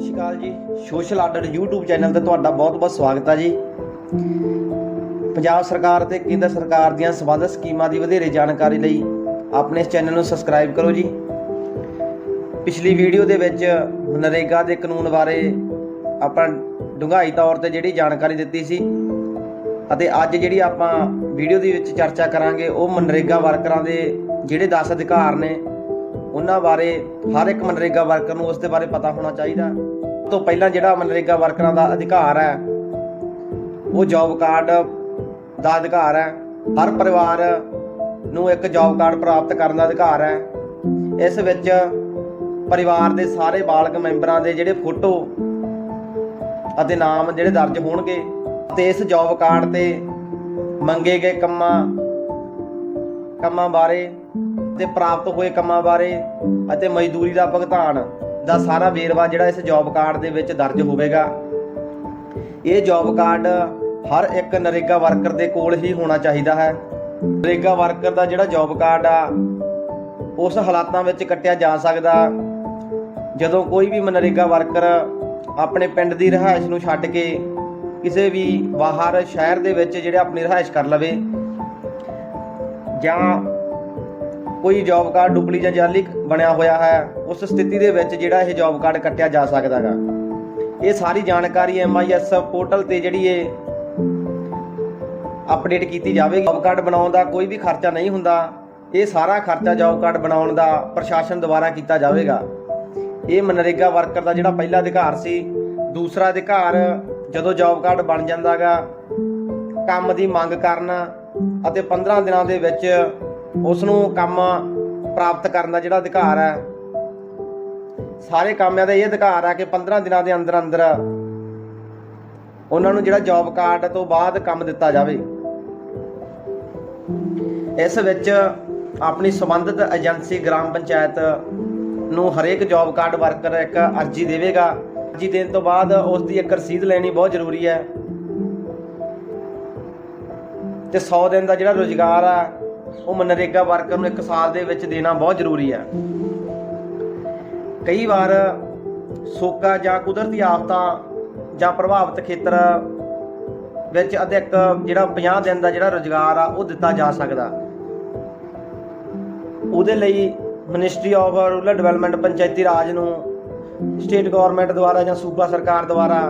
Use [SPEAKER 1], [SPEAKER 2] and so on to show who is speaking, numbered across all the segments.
[SPEAKER 1] ਸਤਿ ਸ਼੍ਰੀ ਅਕਾਲ ਜੀ। Social order YouTube channel ਤੇ ਤੁਹਾਡਾ ਬਹੁਤ-ਬਹੁਤ ਸਵਾਗਤ ਹੈ ਜੀ। ਪੰਜਾਬ ਸਰਕਾਰ ਤੇ ਕੇਂਦਰ ਸਰਕਾਰ ਦੀਆਂ ਸੰਬੰਧਿਤ ਸਕੀਮਾਂ ਦੀ ਵਧੇਰੇ ਜਾਣਕਾਰੀ ਲਈ ਆਪਣੇ ਇਸ ਚੈਨਲ ਨੂੰ ਸਬਸਕ੍ਰਾਈਬ ਕਰੋ ਜੀ। ਪਿਛਲੀ ਵੀਡੀਓ ਦੇ ਵਿੱਚ ਨਰੇਗਾ ਦੇ ਕਾਨੂੰਨ ਬਾਰੇ ਆਪਾਂ ਡੂੰਘਾਈ ਤੌਰ ਤੇ ਜਿਹੜੀ ਜਾਣਕਾਰੀ ਦਿੱਤੀ ਸੀ ਅਤੇ ਅੱਜ ਜਿਹੜੀ ਆਪਾਂ ਵੀਡੀਓ ਦੇ ਵਿੱਚ ਚਰਚਾ ਕਰਾਂਗੇ, ਉਹ ਮਨਰੇਗਾ ਵਰਕਰਾਂ ਦੇ ਜਿਹੜੇ 10 ਅਧਿਕਾਰ ਨੇ ਉਹਨਾਂ ਬਾਰੇ ਹਰ ਇੱਕ ਮਨਰੇਗਾ ਵਰਕਰ ਨੂੰ ਉਸ ਦੇ ਬਾਰੇ ਪਤਾ ਹੋਣਾ ਚਾਹੀਦਾ। ਸਭ ਤੋਂ ਪਹਿਲਾਂ ਜਿਹੜਾ ਮਨਰੇਗਾ ਵਰਕਰਾਂ ਦਾ ਅਧਿਕਾਰ ਹੈ, ਉਹ ਜੌਬ ਕਾਰਡ ਦਾ ਅਧਿਕਾਰ ਹੈ। ਹਰ ਪਰਿਵਾਰ ਨੂੰ ਇੱਕ ਜੌਬ ਕਾਰਡ ਪ੍ਰਾਪਤ ਕਰਨ ਦਾ ਅਧਿਕਾਰ ਹੈ। ਇਸ ਵਿੱਚ ਪਰਿਵਾਰ ਦੇ ਸਾਰੇ ਬਾਲਗ ਮੈਂਬਰਾਂ ਦੇ ਜਿਹੜੇ ਫੋਟੋ ਅਤੇ ਨਾਮ ਜਿਹੜੇ ਦਰਜ ਹੋਣਗੇ, ਤੇ ਇਸ ਜੌਬ ਕਾਰਡ ਤੇ ਮੰਗੇ ਗਏ ਕੰਮਾਂ ਕੰਮਾਂ ਬਾਰੇ ਤੇ ਪ੍ਰਾਪਤ ਹੋਏ ਕੰਮਾਂ ਬਾਰੇ ਅਤੇ ਮਜ਼ਦੂਰੀ ਦਾ ਭੁਗਤਾਨ ਦਾ ਸਾਰਾ ਵੇਰਵਾ ਜਿਹੜਾ ਇਸ ਜੌਬ ਕਾਰਡ ਦੇ ਵਿੱਚ ਦਰਜ ਹੋਵੇਗਾ। ਇਹ ਜੌਬ ਕਾਰਡ ਹਰ ਇੱਕ ਨਰੇਗਾ ਵਰਕਰ ਦੇ ਕੋਲ ਹੀ ਹੋਣਾ ਚਾਹੀਦਾ ਹੈ। ਨਰੇਗਾ ਵਰਕਰ ਦਾ ਜਿਹੜਾ ਜੌਬ ਕਾਰਡ ਆ, ਉਸ ਹਾਲਾਤਾਂ ਵਿੱਚ ਕੱਟਿਆ ਜਾ ਸਕਦਾ। ਜਦੋਂ ਕੋਈ ਵੀ ਮਨਰੇਗਾ ਵਰਕਰ ਆਪਣੇ ਪਿੰਡ ਦੀ ਰਿਹਾਇਸ਼ ਨੂੰ ਛੱਡ ਕੇ ਕਿਸੇ ਵੀ ਬਾਹਰ ਸ਼ਹਿਰ ਦੇ ਵਿੱਚ ਜਿਹੜੇ ਆਪਣੀ ਰਿਹਾਇਸ਼ ਕਰ ਲਵੇ ਜਾਂ ਕੋਈ ਜੌਬ ਕਾਰਡ ਡੁਪਲੀ ਜਾਂ ਜਾਲੀ ਬਣਿਆ ਹੋਇਆ ਹੈ, ਉਸ ਸਥਿਤੀ ਦੇ ਵਿੱਚ ਜਿਹੜਾ ਇਹ ਜੌਬ ਕਾਰਡ ਕੱਟਿਆ ਜਾ ਸਕਦਾ ਸਕਦਾਗਾ। ਇਹ ਸਾਰੀ ਜਾਣਕਾਰੀ ਐਮਆਈਐਸ ਪੋਰਟਲ ਤੇ ਜਿਹੜੀ ਇਹ ਅਪਡੇਟ ਕੀਤੀ ਜਾਵੇਗੀ। ਜੌਬ ਕਾਰਡ ਬਣਾਉਣ ਦਾ ਕੋਈ ਵੀ ਖਰਚਾ ਨਹੀਂ ਹੁੰਦਾ। ਇਹ ਸਾਰਾ ਖਰਚਾ ਜੌਬ ਕਾਰਡ ਬਣਾਉਣ ਦਾ ਪ੍ਰਸ਼ਾਸਨ ਦੁਆਰਾ ਕੀਤਾ ਜਾਵੇਗਾ। ਇਹ ਮਨਰੇਗਾ ਵਰਕਰ ਦਾ ਜਿਹੜਾ ਪਹਿਲਾ ਅਧਿਕਾਰ ਸੀ, ਦੂਸਰਾ ਅਧਿਕਾਰ ਜਦੋਂ ਜੌਬ ਕਾਰਡ ਬਣ ਜਾਂਦਾਗਾ, ਕੰਮ ਦੀ ਮੰਗ ਕਰਨਾ ਅਤੇ 15 ਦਿਨਾਂ ਦੇ ਵਿੱਚ ਉਸ ਨੂੰ ਕੰਮ ਪ੍ਰਾਪਤ ਕਰਨ ਦਾ ਜਿਹੜਾ ਅਧਿਕਾਰ ਹੈ, ਸਾਰੇ ਕਾਮਿਆਂ ਦਾ ਇਹ ਅਧਿਕਾਰ ਹੈ ਕਿ 15 ਦਿਨਾਂ ਦੇ ਅੰਦਰ ਅੰਦਰ ਉਹਨਾਂ ਨੂੰ ਜਿਹੜਾ ਜੌਬ ਕਾਰਡ ਤੋਂ ਬਾਅਦ ਕੰਮ ਦਿੱਤਾ ਜਾਵੇ। ਇਸ ਵਿੱਚ ਆਪਣੀ ਸੰਬੰਧਿਤ ਏਜੰਸੀ ਗ੍ਰਾਮ ਪੰਚਾਇਤ ਨੂੰ ਹਰੇਕ ਜੌਬ ਕਾਰਡ ਵਰਕਰ ਇੱਕ ਅਰਜੀ ਦੇਵੇਗਾ। ਅਰਜੀ ਦੇਣ ਤੋਂ ਬਾਅਦ ਉਸ ਦੀ ਇੱਕ ਰਸੀਦ ਲੈਣੀ ਬਹੁਤ ਜ਼ਰੂਰੀ ਹੈ। ਤੇ 100 ਦਿਨ ਦਾ ਜਿਹੜਾ ਰੋਜ਼ਗਾਰ ਆ ਉਹ ਮਨਰੇਗਾ ਵਰਕਰ ਨੂੰ ਇੱਕ ਸਾਲ ਦੇ ਵਿੱਚ ਦੇਣਾ ਬਹੁਤ ਜ਼ਰੂਰੀ ਹੈ। ਕਈ ਵਾਰ ਸੋਕਾ ਜਾਂ ਕੁਦਰਤੀ ਆਫਤਾਂ ਜਾਂ ਪ੍ਰਭਾਵਿਤ ਖੇਤਰ ਵਿੱਚ ਅਧਿਕ ਜਿਹੜਾ 50 ਦਿਨ ਦਾ ਜਿਹੜਾ ਰੋਜ਼ਗਾਰ ਆ, ਉਹ ਦਿੱਤਾ ਜਾ ਸਕਦਾ। ਉਹਦੇ ਲਈ ਮਿਨਿਸਟਰੀ ਆਫ ਰੂਰਲ ਡਿਵੈਲਪਮੈਂਟ ਪੰਚਾਇਤੀ ਰਾਜ ਨੂੰ ਸਟੇਟ ਗਵਰਨਮੈਂਟ ਦੁਆਰਾ ਜਾਂ ਸੂਬਾ ਸਰਕਾਰ ਦੁਆਰਾ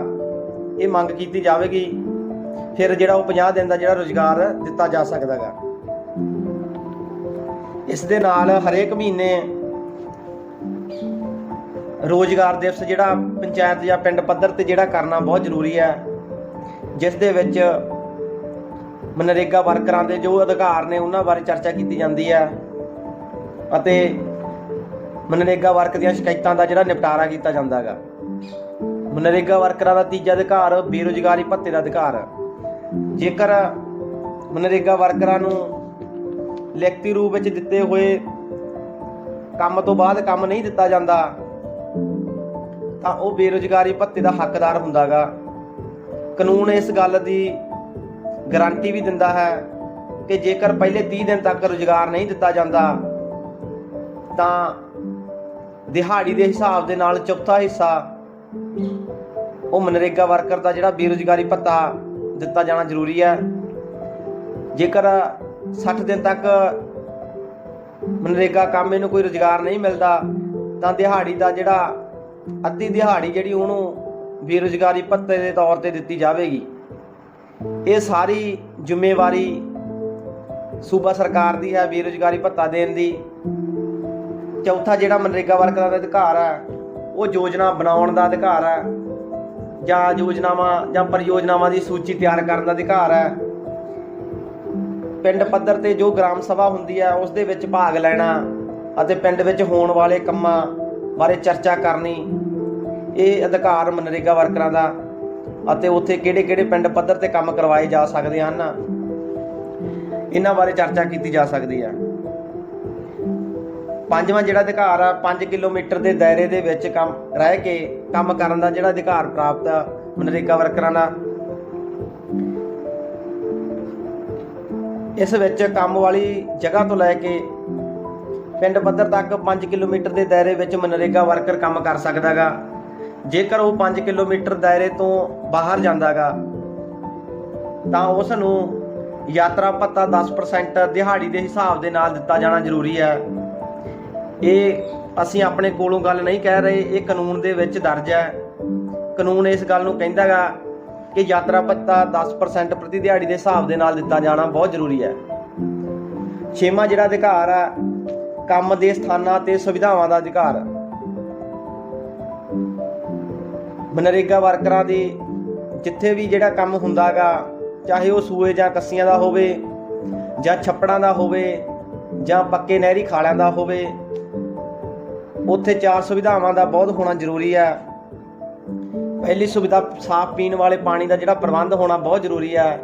[SPEAKER 1] ਇਹ ਮੰਗ ਕੀਤੀ ਜਾਵੇਗੀ। ਫਿਰ ਜਿਹੜਾ ਉਹ 50 ਦਿਨ ਦਾ ਜਿਹੜਾ ਰੋਜ਼ਗਾਰ ਦਿੱਤਾ ਜਾ ਸਕਦਾਗਾ ਇਸ ਦੇ ਨਾਲ ਹਰੇਕ ਮਹੀਨੇ ਰੋਜ਼ਗਾਰ ਦਿਵਸ ਜਿਹੜਾ ਪੰਚਾਇਤ ਜਾਂ ਪਿੰਡ ਪੱਧਰ ਤੇ ਜਿਹੜਾ ਕਰਨਾ ਬਹੁਤ ਜ਼ਰੂਰੀ ਹੈ, ਜਿਸ ਦੇ ਵਿੱਚ ਮਨਰੇਗਾ ਵਰਕਰਾਂ ਦੇ ਜੋ ਅਧਿਕਾਰ ਨੇ ਉਹਨਾਂ ਬਾਰੇ ਚਰਚਾ ਕੀਤੀ ਜਾਂਦੀ ਹੈ ਅਤੇ ਮਨਰੇਗਾ ਵਰਕ ਦੀਆਂ ਸ਼ਿਕਾਇਤਾਂ ਦਾ ਜਿਹੜਾ ਨਿਪਟਾਰਾ ਕੀਤਾ ਜਾਂਦਾ ਹੈਗਾ। ਮਨਰੇਗਾ ਵਰਕਰਾਂ ਦਾ ਤੀਜਾ ਅਧਿਕਾਰ ਬੇਰੁਜ਼ਗਾਰੀ ਭੱਤੇ ਦਾ ਅਧਿਕਾਰ ਜੇਕਰ ਮਨਰੇਗਾ ਵਰਕਰਾਂ ਨੂੰ ਲਿਖਤੀ ਰੂਪ ਵਿੱਚ ਦਿੱਤੇ ਹੋਏ ਕੰਮ ਤੋਂ ਬਾਅਦ ਕੰਮ ਨਹੀਂ ਦਿੱਤਾ ਜਾਂਦਾ, ਤਾਂ ਉਹ ਬੇਰੁਜ਼ਗਾਰੀ ਭੱਤੇ ਦਾ ਹੱਕਦਾਰ ਹੁੰਦਾਗਾ। ਕਾਨੂੰਨ ਇਸ ਗੱਲ ਦੀ ਗਾਰੰਟੀ ਵੀ ਦਿੰਦਾ ਹੈ ਕਿ ਜੇਕਰ ਪਹਿਲੇ 30 ਦਿਨ ਤੱਕ ਰੁਜ਼ਗਾਰ ਨਹੀਂ ਦਿੱਤਾ ਜਾਂਦਾ, ਤਾਂ ਦਿਹਾੜੀ ਦੇ ਹਿਸਾਬ ਦੇ ਨਾਲ ਚੌਥਾ ਹਿੱਸਾ ਉਹ ਮਨਰੇਗਾ ਵਰਕਰ ਦਾ ਜਿਹੜਾ ਬੇਰੁਜ਼ਗਾਰੀ ਭੱਤਾ ਦਿੱਤਾ ਜਾਣਾ ਜ਼ਰੂਰੀ ਹੈ। ਜੇਕਰ 60 ਦਿਨ ਤੱਕ ਮਨਰੇਗਾ ਕੰਮ ਇਹਨੂੰ ਕੋਈ ਰੁਜ਼ਗਾਰ ਨਹੀਂ ਮਿਲਦਾ, ਤਾਂ ਦਿਹਾੜੀ ਦਾ ਜਿਹੜਾ ਅੱਧੀ ਦਿਹਾੜੀ ਜਿਹੜੀ ਉਹਨੂੰ ਬੇਰੁਜ਼ਗਾਰੀ ਭੱਤੇ ਦੇ ਤੌਰ ਤੇ ਦਿੱਤੀ ਜਾਵੇਗੀ। ਇਹ ਸਾਰੀ ਜ਼ਿੰਮੇਵਾਰੀ ਸੂਬਾ ਸਰਕਾਰ ਦੀ ਹੈ ਬੇਰੁਜ਼ਗਾਰੀ ਭੱਤਾ ਦੇਣ ਦੀ। ਚੌਥਾ ਜਿਹੜਾ ਮਨਰੇਗਾ ਵਰਕਰਾਂ ਦਾ ਅਧਿਕਾਰ ਹੈ, ਉਹ ਯੋਜਨਾ ਬਣਾਉਣ ਦਾ ਅਧਿਕਾਰ ਹੈ, ਜਾਂ ਯੋਜਨਾਵਾਂ ਜਾਂ ਪਰਿਯੋਜਨਾਵਾਂ ਦੀ ਸੂਚੀ ਤਿਆਰ ਕਰਨ ਦਾ ਅਧਿਕਾਰ ਹੈ। ਪਿੰਡ ਪੱਧਰ ਤੇ ਜੋ ਗ੍ਰਾਮ ਸਭਾ ਹੁੰਦੀ ਹੈ ਉਸ ਦੇ ਵਿੱਚ ਭਾਗ ਲੈਣਾ ਅਤੇ ਪਿੰਡ ਵਿੱਚ ਹੋਣ ਵਾਲੇ ਕੰਮਾਂ ਬਾਰੇ ਚਰਚਾ ਕਰਨੀ, ਇਹ ਅਧਿਕਾਰ ਮਨਰੇਗਾ ਵਰਕਰਾਂ ਦਾ ਅਤੇ ਉੱਥੇ ਕਿਹੜੇ-ਕਿਹੜੇ ਪਿੰਡ ਪੱਧਰ ਤੇ ਕੰਮ ਕਰਵਾਏ ਜਾ ਸਕਦੇ ਹਨ, ਇਹਨਾਂ ਬਾਰੇ ਚਰਚਾ ਕੀਤੀ ਜਾ ਸਕਦੀ ਹੈ ਪੰਜਵਾਂ ਜਿਹੜਾ ਅਧਿਕਾਰ ਆ 5 ਕਿਲੋਮੀਟਰ ਦੇ ਦਾਇਰੇ ਦੇ ਵਿੱਚ ਕੰਮ, ਰਹਿ ਕੇ ਕੰਮ ਕਰਨ ਦਾ ਜਿਹੜਾ ਅਧਿਕਾਰ ਪ੍ਰਾਪਤ ਆ ਮਨਰੇਗਾ ਵਰਕਰਾਂ ਦਾ ਇਸ ਵਿੱਚ ਕੰਮ ਵਾਲੀ ਜਗ੍ਹਾ ਤੋਂ ਲੈ ਕੇ ਪਿੰਡ ਪੱਧਰ ਤੱਕ 5 ਕਿਲੋਮੀਟਰ ਦੇ ਦਾਇਰੇ ਵਿੱਚ ਮਨਰੇਗਾ ਵਰਕਰ ਕੰਮ ਕਰ ਸਕਦਾਗਾ। ਜੇਕਰ ਉਹ 5 ਕਿਲੋਮੀਟਰ ਦਾਇਰੇ ਤੋਂ ਬਾਹਰ ਜਾਂਦਾਗਾ, ਤਾਂ ਉਸ ਨੂੰ ਯਾਤਰਾ ਭੱਤਾ 10% ਦਿਹਾੜੀ ਦੇ ਹਿਸਾਬ ਦੇ ਨਾਲ ਦਿੱਤਾ ਜਾਣਾ ਜ਼ਰੂਰੀ ਹੈ। ਇਹ ਅਸੀਂ ਆਪਣੇ ਕੋਲੋਂ ਗੱਲ ਨਹੀਂ ਕਹਿ ਰਹੇ, ਇਹ ਕਾਨੂੰਨ ਦੇ ਵਿੱਚ ਦਰਜ ਹੈ। ਕਾਨੂੰਨ ਇਸ ਗੱਲ ਨੂੰ ਕਹਿੰਦਾਗਾ ਕਿ ਯਾਤਰਾ ਭੱਤਾ 10% ਪ੍ਰਤੀ ਦਿਹਾੜੀ ਦੇ ਹਿਸਾਬ ਦੇ ਨਾਲ ਦਿੱਤਾ ਜਾਣਾ ਬਹੁਤ ਜ਼ਰੂਰੀ ਹੈ। ਛੇਵਾਂ ਜਿਹੜਾ ਅਧਿਕਾਰ ਆ, ਕੰਮ ਦੇ ਸਥਾਨਾਂ ਤੇ ਸੁਵਿਧਾਵਾਂ ਦਾ ਅਧਿਕਾਰ। ਮਨਰੇਗਾ ਵਰਕਰਾਂ ਦੀ ਜਿੱਥੇ ਵੀ ਜਿਹੜਾ ਕੰਮ ਹੁੰਦਾਗਾ ਚਾਹੇ ਉਹ ਸੂਏ ਜਾਂ ਕੱਸੀਆਂ ਦਾ ਹੋਵੇ, ਜਾਂ ਛੱਪੜਾਂ ਦਾ ਹੋਵੇ, ਜਾਂ ਪੱਕੇ ਨਹਿਰੀ ਖਾਲਿਆਂ ਦਾ ਹੋਵੇ, ਉੱਥੇ ਚਾਰ ਸੁਵਿਧਾਵਾਂ ਦਾ ਬਹੁਤ ਹੋਣਾ ਜ਼ਰੂਰੀ ਹੈ। ਪਹਿਲੀ ਸੁਵਿਧਾ ਸਾਫ਼ ਪੀਣ ਵਾਲੇ ਪਾਣੀ ਦਾ ਜਿਹੜਾ ਪ੍ਰਬੰਧ ਹੋਣਾ ਬਹੁਤ ਜ਼ਰੂਰੀ ਹੈ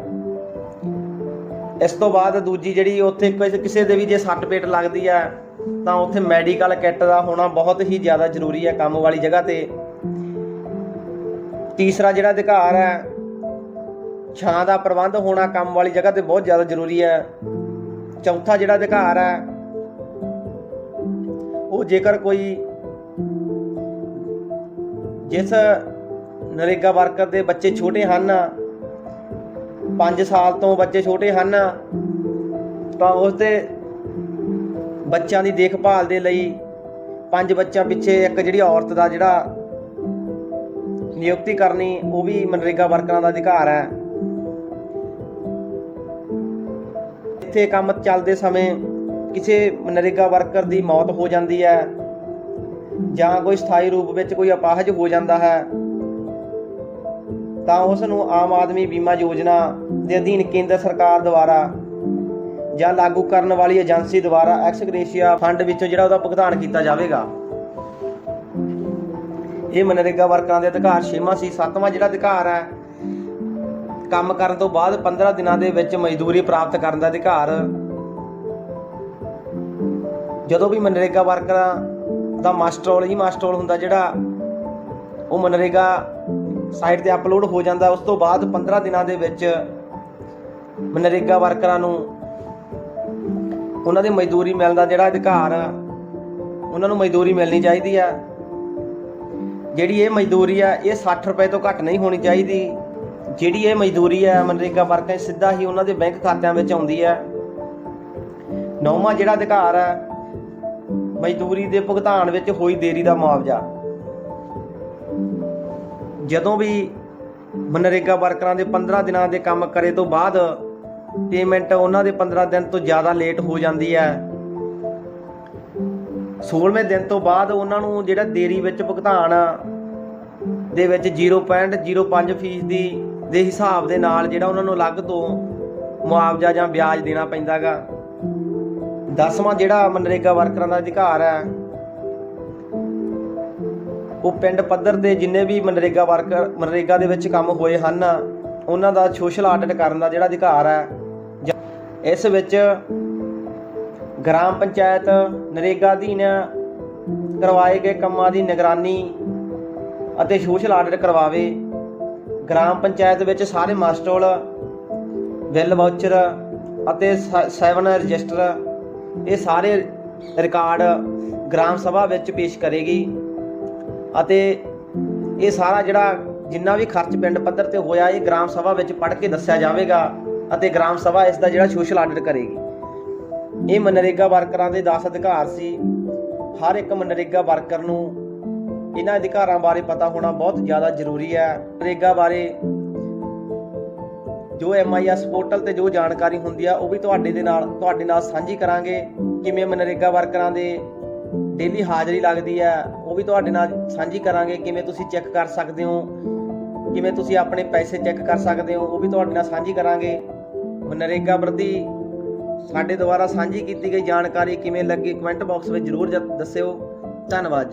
[SPEAKER 1] ਇਸ ਤੋਂ ਬਾਅਦ ਦੂਜੀ ਜਿਹੜੀ ਉੱਥੇ ਕਿਸ- ਕਿਸੇ ਦੇ ਵੀ ਜੇ ਸੱਟ ਪੇਟ ਲੱਗਦੀ ਹੈ ਤਾਂ ਉੱਥੇ ਮੈਡੀਕਲ ਕਿੱਟ ਦਾ ਹੋਣਾ ਬਹੁਤ ਹੀ ਜ਼ਿਆਦਾ ਜ਼ਰੂਰੀ ਹੈ ਕੰਮ ਵਾਲੀ ਜਗ੍ਹਾ ਤੇ। ਤੀਸਰਾ ਜਿਹੜਾ ਅਧਿਕਾਰ ਹੈ ਛਾਂ ਦਾ ਪ੍ਰਬੰਧ ਹੋਣਾ ਕੰਮ ਵਾਲੀ ਜਗ੍ਹਾ ਤੇ ਬਹੁਤ ਜ਼ਿਆਦਾ ਜ਼ਰੂਰੀ ਹੈ ਚੌਥਾ ਜਿਹੜਾ ਅਧਿਕਾਰ ਹੈ ਉਹ ਜੇਕਰ ਕੋਈ ਜਿਸ ਨਰੇਗਾ ਵਰਕਰ ਦੇ ਬੱਚੇ ਛੋਟੇ ਹਨ। 5 ਸਾਲ ਤੋਂ ਬੱਚੇ ਛੋਟੇ ਹਨ। ਤਾਂ ਉਸ ਦੇ ਬੱਚਿਆਂ ਦੀ ਦੇਖਭਾਲ ਦੇ ਲਈ ਪੰਜ ਬੱਚਿਆਂ ਪਿੱਛੇ ਇੱਕ ਜਿਹੜੀ ਔਰਤ ਦਾ ਜਿਹੜਾ ਨਿਯੁਕਤੀ ਕਰਨੀ, ਉਹ ਵੀ ਮਨਰੇਗਾ ਵਰਕਰਾਂ ਦਾ ਅਧਿਕਾਰ ਹੈ। ਇੱਥੇ ਕੰਮ ਚੱਲਦੇ ਸਮੇਂ ਕਿਸੇ ਮਨਰੇਗਾ ਵਰਕਰ ਦੀ ਮੌਤ ਹੋ ਜਾਂਦੀ ਹੈ ਜਾਂ ਕੋਈ ਸਥਾਈ ਰੂਪ ਵਿੱਚ ਕੋਈ ਅਪਾਹਜ ਹੋ ਜਾਂਦਾ ਹੈ। ਤਾਂ ਉਸ ਨੂੰ ਆਮ ਆਦਮੀ ਬੀਮਾ ਯੋਜਨਾ ਦੇ ਅਧੀਨ ਕੇਂਦਰ ਸਰਕਾਰ ਦੁਆਰਾ ਜਾਂ ਲਾਗੂ ਕਰਨ ਵਾਲੀ ਏਜੰਸੀ ਦੁਆਰਾ ਐਕਸ ਗ੍ਰੇਸ਼ੀਆ ਫੰਡ ਵਿੱਚੋਂ ਜਿਹੜਾ ਉਹਦਾ ਭੁਗਤਾਨ ਕੀਤਾ ਜਾਵੇਗਾ। ਇਹ ਮਨਰੇਗਾ ਵਰਕਰਾਂ ਦੇ ਅਧਿਕਾਰ ਛੇਵਾਂ ਸੀ, ਸੱਤਵਾਂ ਜਿਹੜਾ ਅਧਿਕਾਰ ਹੈ, ਕੰਮ ਕਰਨ ਤੋਂ ਬਾਅਦ 15 ਦਿਨਾਂ ਦੇ ਵਿੱਚ ਮਜ਼ਦੂਰੀ ਪ੍ਰਾਪਤ ਕਰਨ ਦਾ ਅਧਿਕਾਰ। ਜਦੋਂ ਵੀ ਮਨਰੇਗਾ ਵਰਕਰਾਂ ਦਾ ਮਾਸਟਰੋਲ ਹੀ ਮਾਸਟਰ ਰੋਲ ਹੁੰਦਾ ਜਿਹੜਾ, ਉਹ ਮਨਰੇਗਾ ਸਾਈਟ ਤੇ ਅਪਲੋਡ ਹੋ ਜਾਂਦਾ, ਉਸ ਤੋਂ ਬਾਅਦ 15 ਦਿਨਾਂ ਦੇ ਵਿੱਚ ਮਨਰੇਗਾ ਵਰਕਰਾਂ ਨੂੰ ਉਹਨਾਂ ਦੀ ਮਜ਼ਦੂਰੀ ਮਿਲਣ ਦਾ ਜਿਹੜਾ ਅਧਿਕਾਰ ਉਹਨਾਂ ਨੂੰ ਮਜ਼ਦੂਰੀ ਮਿਲਣੀ ਚਾਹੀਦੀ ਆ। ਜਿਹੜੀ ਇਹ ਮਜ਼ਦੂਰੀ ਆ, ਇਹ 60 ਰੁਪਏ ਤੋਂ ਘੱਟ ਨਹੀਂ ਹੋਣੀ ਚਾਹੀਦੀ। ਜਿਹੜੀ ਇਹ ਮਜ਼ਦੂਰੀ ਆ, ਮਨਰੇਗਾ ਵਰਕਰਾਂ ਸਿੱਧਾ ਹੀ ਉਹਨਾਂ ਦੇ ਬੈਂਕ ਖਾਤਿਆਂ ਵਿੱਚ ਆਉਂਦੀ ਆ। ਨੌਵਾਂ ਜਿਹੜਾ ਅਧਿਕਾਰ ਆ, ਮਜ਼ਦੂਰੀ ਦੇ ਭੁਗਤਾਨ ਵਿੱਚ ਹੋਈ ਦੇਰੀ ਦਾ ਮੁਆਵਜ਼ਾ। ਜਦੋਂ ਵੀ ਮਨਰੇਗਾ ਵਰਕਰਾਂ ਦੇ 15 ਦਿਨਾਂ ਦੇ ਕੰਮ ਕਰੇ ਤੋਂ ਬਾਅਦ ਪੇਮੈਂਟ ਉਹਨਾਂ ਦੇ 15 ਦਿਨ ਤੋਂ ਜ਼ਿਆਦਾ ਲੇਟ ਹੋ ਜਾਂਦੀ ਹੈ। 16ਵੇਂ ਦਿਨ ਤੋਂ ਬਾਅਦ ਉਹਨਾਂ ਨੂੰ ਜਿਹੜਾ ਦੇਰੀ ਵਿੱਚ ਭੁਗਤਾਨ ਦੇ ਵਿੱਚ 0.05% ਫੀਸਦੀ ਦੇ ਹਿਸਾਬ ਦੇ ਨਾਲ ਜਿਹੜਾ ਉਹਨਾਂ ਨੂੰ ਅਲੱਗ ਤੋਂ ਮੁਆਵਜ਼ਾ ਜਾਂ ਵਿਆਜ ਦੇਣਾ ਪੈਂਦਾਗਾ। ਦਸਵਾਂ ਜਿਹੜਾ ਮਨਰੇਗਾ ਵਰਕਰਾਂ ਦਾ ਅਧਿਕਾਰ ਹੈ ਉਹ ਪਿੰਡ ਪੱਧਰ ਦੇ ਜਿੰਨੇ ਵੀ ਮਨਰੇਗਾ ਵਰਕਰ, ਮਨਰੇਗਾ ਦੇ ਵਿੱਚ ਕੰਮ ਹੋਏ ਹਨ, ਉਹਨਾਂ ਦਾ ਸੋਸ਼ਲ ਆਡਿਟ ਕਰਨ ਦਾ ਜਿਹੜਾ ਅਧਿਕਾਰ ਹੈ ਇਸ ਵਿੱਚ ਗ੍ਰਾਮ ਪੰਚਾਇਤ ਨਰੇਗਾ ਅਧੀਨ ਕਰਵਾਏ ਗਏ ਕੰਮਾਂ ਦੀ ਨਿਗਰਾਨੀ ਅਤੇ ਸੋਸ਼ਲ ਆਡਿਟ ਕਰਵਾਵੇ, ਗ੍ਰਾਮ ਪੰਚਾਇਤ ਵਿੱਚ ਸਾਰੇ ਮਾਸਟਰੋਲ ਬਿੱਲ ਵਾਊਚਰ ਅਤੇ 7 ਰਜਿਸਟਰ, ਇਹ ਸਾਰੇ ਰਿਕਾਰਡ ਗ੍ਰਾਮ ਸਭਾ ਵਿੱਚ ਪੇਸ਼ ਕਰੇਗੀ। ਅਤੇ ਇਹ ਸਾਰਾ ਜਿਹੜਾ ਜਿੰਨਾ ਵੀ ਖਰਚ ਪਿੰਡ ਪੱਧਰ ਤੇ ਹੋਇਆ, ਇਹ ਗ੍ਰਾਮ ਸਭਾ ਵਿੱਚ ਪੜ੍ਹ ਕੇ ਦੱਸਿਆ ਜਾਵੇਗਾ ਅਤੇ ਗ੍ਰਾਮ ਸਭਾ ਇਸ ਦਾ ਜਿਹੜਾ ਸੋਸ਼ਲ ਆਡਿਟ ਕਰੇਗੀ। ਇਹ ਮਨਰੇਗਾ ਵਰਕਰਾਂ ਦੇ 10 ਅਧਿਕਾਰ ਸੀ। ਹਰ ਇੱਕ ਮਨਰੇਗਾ ਵਰਕਰ ਨੂੰ ਇਹਨਾਂ ਅਧਿਕਾਰਾਂ ਬਾਰੇ ਪਤਾ ਹੋਣਾ ਬਹੁਤ ਜ਼ਿਆਦਾ ਜ਼ਰੂਰੀ ਹੈ। ਮਨਰੇਗਾ ਬਾਰੇ ਜੋ ਐਮਆਈਐਸ ਪੋਰਟਲ ਤੇ ਜੋ ਜਾਣਕਾਰੀ ਹੁੰਦੀ ਆ, ਉਹ ਵੀ ਤੁਹਾਡੇ ਦੇ ਨਾਲ, ਤੁਹਾਡੇ ਨਾਲ ਸਾਂਝੀ ਕਰਾਂਗੇ। ਕਿਵੇਂ ਮਨਰੇਗਾ ਵਰਕਰਾਂ ਦੇ ਡੇਲੀ ਹਾਜ਼ਰੀ ਲੱਗਦੀ ਹੈ, ਉਹ ਵੀ ਤੁਹਾਡੇ ਨਾਲ ਸਾਂਝੀ ਕਰਾਂਗੇ ਕਿਵੇਂ ਤੁਸੀਂ ਚੈੱਕ ਕਰ ਸਕਦੇ ਹੋ, ਕਿਵੇਂ ਤੁਸੀਂ ਆਪਣੇ ਪੈਸੇ ਚੈੱਕ ਕਰ ਸਕਦੇ ਹੋ, ਉਹ ਵੀ ਤੁਹਾਡੇ ਨਾਲ ਸਾਂਝੀ ਕਰਾਂਗੇ ਨਰੇਗਾ ਪ੍ਰਤੀ ਸਾਡੇ ਦੁਆਰਾ ਸਾਂਝੀ ਕੀਤੀ ਗਈ ਜਾਣਕਾਰੀ ਕਿਵੇਂ ਲੱਗੀ, ਕਮੈਂਟ ਬਾਕਸ ਵਿੱਚ ਜ਼ਰੂਰ ਜ- ਦੱਸਿਓ ਧੰਨਵਾਦ ਜੀ।